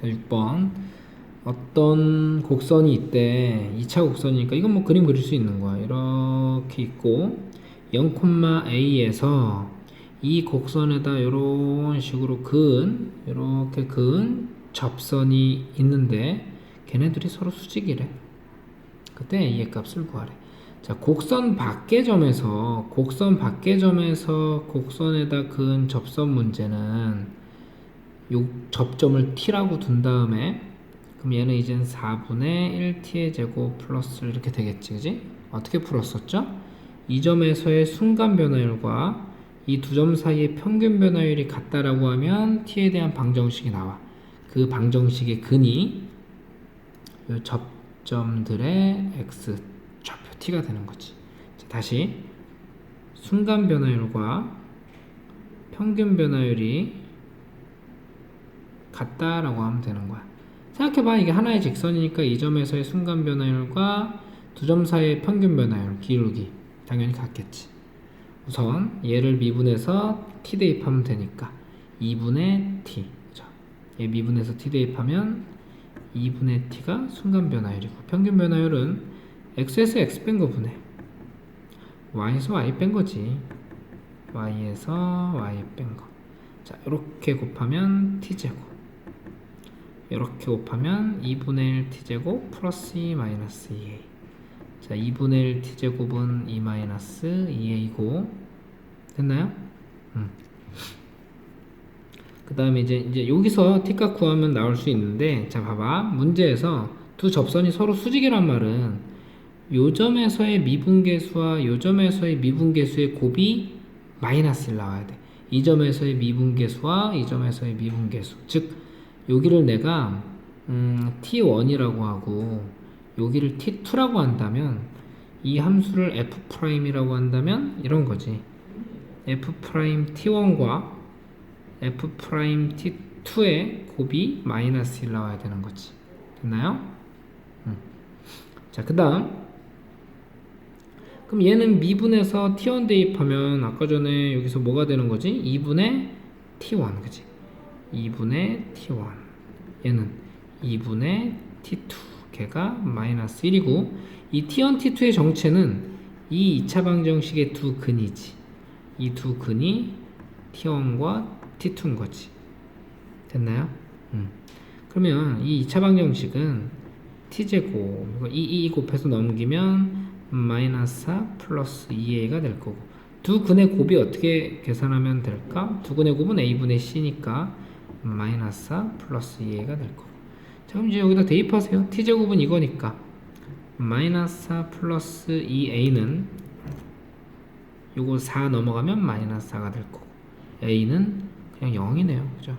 자, 6번. 어떤 곡선이 있대. 2차 곡선이니까 이건 뭐 그림 그릴 수 있는 거야. 이렇게 있고 0,a에서 이 곡선에다 이런 식으로 근 이렇게 근 접선이 있는데 걔네들이 서로 수직이래. 그때 a의 값을 구하래. 자, 곡선 밖의 점에서 곡선 밖의 점에서 곡선에다 근 접선 문제는 요 접점을 t라고 둔 다음에 그럼 얘는 이젠 4분의 1t의 제곱 플러스 이렇게 되겠지, 그지? 어떻게 풀었었죠? 이 점에서의 순간 변화율과 이 두 점 사이의 평균 변화율이 같다라고 하면 t에 대한 방정식이 나와. 그 방정식의 근이 요 접점들의 x 좌표 t가 되는 거지. 자, 다시 순간 변화율과 평균 변화율이 같다라고 하면 되는 거야. 생각해봐. 이게 하나의 직선이니까 이 점에서의 순간 변화율과 두 점 사이의 평균 변화율, 기울기 당연히 같겠지. 우선 얘를 미분해서 t 대입하면 되니까 2분의 t. 그죠? 얘 미분해서 t 대입하면 2분의 t가 순간 변화율이고 평균 변화율은 x에서 x 뺀 거 분해 y에서 y 뺀 거지. y에서 y 뺀 거. 자, 이렇게 곱하면 t제곱. 이렇게 곱하면 2분의 1 t제곱 플러스 2 마이너스 2a. 자, 2분의 1 t제곱은 2 마이너스 2a고 됐나요? 음. 그 다음에 이제 이제 여기서 t값 구하면 나올 수 있는데 자 봐봐 문제에서 두 접선이 서로 수직이란 말은 요 점에서의 미분계수와 요 점에서의 미분계수의 곱이 마이너스 1 나와야 돼. 이 점에서의 미분계수와 이 점에서의 미분계수. 즉 여기를 내가 음, t1이라고 하고 여기를 t2라고 한다면 이 함수를 f'이라고 한다면 이런 거지. f' t1과 f' t2의 곱이 마이너스 1 나와야 되는 거지. 됐나요? 음. 자, 그 다음 그럼 얘는 미분해서 t1 대입하면 아까 전에 여기서 뭐가 되는 거지? 2분의 t1 그지? 2분의 t1 얘는 2분의 t2 걔가 마이너스 1이고 이 t1 t2의 정체는 이 2차 방정식의 두 근이지 이 두 근이 t1과 t2인 거지 됐나요? 음. 그러면 이 2차 방정식은 t제곱 이거 2, 2 곱해서 넘기면 마이너스 4 플러스 2a가 될 거고 두 근의 곱이 어떻게 계산하면 될까? 두 근의 곱은 a분의 c니까 마이너스 4 플러스 2a가 될 거고. 자 그럼 이제 여기다 대입하세요. t제곱은 이거니까. 마이너스 4 플러스 2a는 요거 4 넘어가면 마이너스 4가 될 거고. a는 그냥 0이네요. 그죠?